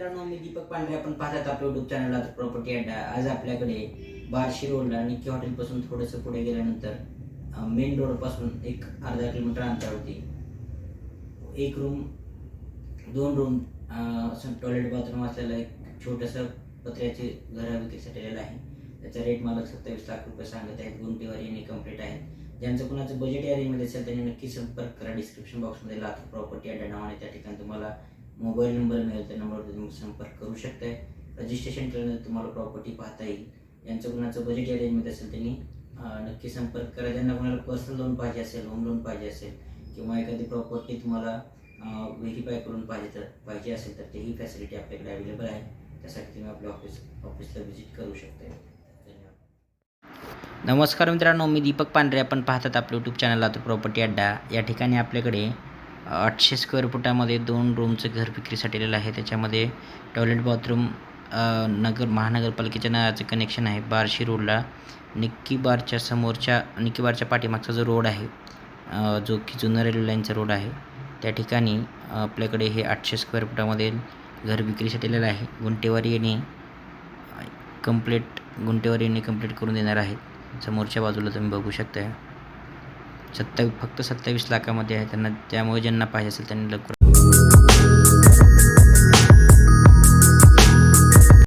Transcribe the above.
मी दीपक पांढरे आपण पाहतात आपल्या युट्यूब चॅनलला प्रॉपर्टी अड्डा आज आपल्याकडे बार्शी रोडला निक्की हॉटेलपासून थोडंसं पुढे गेल्यानंतर मेन रोडपासून एक अर्धा किलोमीटर अंतरावरती एक रूम दोन रूम टॉयलेट बाथरूम असलेलं एक छोटंसं पत्र्याचे घर विक्रीसाठी आलेलं आहे. त्याचा रेट मालक सत्तावीस लाख रुपये सांगत आहेत. गुंटेवारी आणि कंप्लीट आहेत ज्यांचं कुणाचं बजेट या रेंजमध्ये असेल त्यांनी नक्की संपर्क करा. डिस्क्रिप्शन बॉक्समध्ये लातूर प्रॉपर्टी अड्डा नावाने त्या ठिकाणी तुम्हाला मोबाईल नंबर मिळेल त्या नंबरवर तुम्ही संपर्क करू शकताय. रजिस्ट्रेशन केल्यानंतर तुम्हाला प्रॉपर्टी पाहता येईल. यांचं कुणाचं बजेट अरेंजमेंट असेल त्यांनी नक्की संपर्क करा. ज्यांना कोणाला पर्सनल लोन पाहिजे असेल होम लोन पाहिजे असेल किंवा एखादी प्रॉपर्टी तुम्हाला व्हेरीफाय करून पाहिजे तर पाहिजे असेल तर तेही फॅसिलिटी आपल्याकडे अवेलेबल आहे. त्यासाठी तुम्ही आपल्या ऑफिस ऑफिसला व्हिजिट करू शकता धन्यवाद. नमस्कार मित्रांनो मी दीपक पांढरे. आपण पाहतात आपलं यूट्यूब चॅनल लातूर प्रॉपर्टी अड्डा या ठिकाणी आपल्याकडे आठशे स्क्वेअर फुटामध्ये दोन रूमचं घर विक्रीसाठी आलेलं आहे. त्याच्यामध्ये टॉयलेट बाथरूम नगर महानगरपालिकेच्या नावाचं कनेक्शन आहे. बार्शी रोडला निक्की बारच्या समोरच्या निक्की बारच्या पाठीमागचा जो रोड आहे जो की जुनं रेल्वे लाईनचा रोड आहे त्या ठिकाणी आपल्याकडे हे आठशे स्क्वेअर फुटामध्ये घर विक्रीसाठी आलेलं आहे. गुंटेवारी यांनी कंप्लीट गुंटेवारी यांनी कंप्लीट करून देणार आहेत समोरच्या बाजूला तुम्ही बघू शकता सत्तावीस फक्त सत्तावीस लाखामध्ये आहे. त्यांना त्यामुळे ज्यांना पाहिजे असेल त्यांनी लवकर